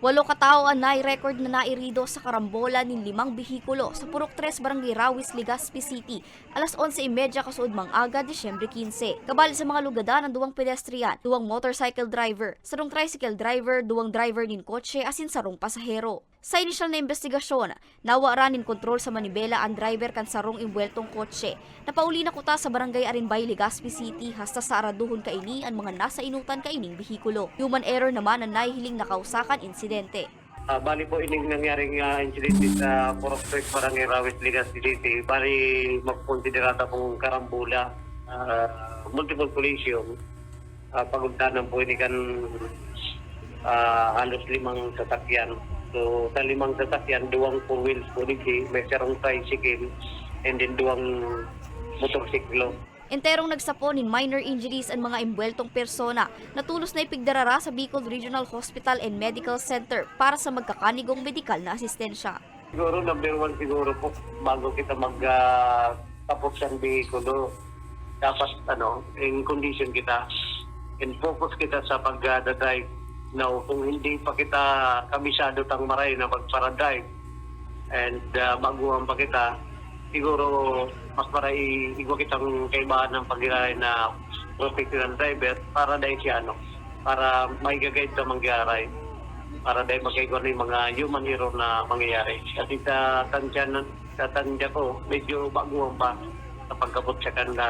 Walo katao ang nai-record na nairido sa karambola ng limang bihikulo sa Purok 3 Barangay Rawis, Legazpi City, alas 11.30 kasuod mang aga, Disyembre 15. Kabali sa mga lugadan ang duwang pedestrian, duwang motorcycle driver, sarong tricycle driver, duwang driver nin kotse asin sarong pasahero. Sa inisyal na investigasyon, nawa nin kontrol sa manibela ang driver kan sarong imbueltong kotse. Napauli na kuta sa barangay Arinbay, Legazpi City hasta sa araduhon kaini ang mga nasa inutan kaining bihikulo. Human error naman ang nahihiling nakausakan insidente. Ah, bali po ining nangyaring uh, incident sa Purok Street, Barangay Rawis, Legazpi City. Bali magkonsiderata pong karambula, ah, multiple collision. Uh, pagugdanan po ini kan ah, halos limang sasakyan. So sa limang sasakyan, duwang four wheels po dito, may sarong tricycle, and then duwang motorsiklo. Enterong nagsapo nin minor injuries ang mga imbueltong persona na tulos na ipigdarara sa Bicol Regional Hospital and Medical Center para sa magkakanigong medikal na asistensya. Siguro number one siguro po bago kita mag uh, tapos ng vehikulo dapat ano in condition kita and focus kita sa pag-drive now kung hindi pa kita kabisado tang maray na pagpara-drive and uh, baguhan pa kita siguro mas maray igwa kitang kaibahan ng paghiray na professional driver para dahil siya ano para may gagayad ka mangyaray para dahil magkaigo ng mga human error na mangyayari. Kasi sa tansya, sa tansya ko, medyo baguhan pa sa pagkabot sa kanila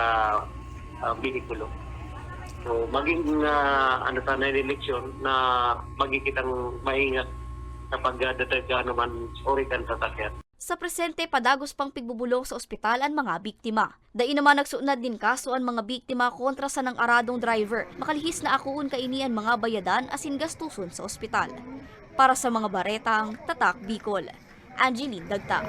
uh, bihikulo. So, maging uh, ano sa na eleksyon na magigitang maingat sa pagdadag ka naman orikan sa sakyan. Sa presente, padagos pang pigbubulong sa ospital ang mga biktima. Dai naman nagsuunad din kaso ang mga biktima kontra sa nang aradong driver. Makalihis na akuon kaini ang mga bayadan asin gastuson sa ospital. Para sa mga baretang, Tatak Bicol. Angeline Dagta.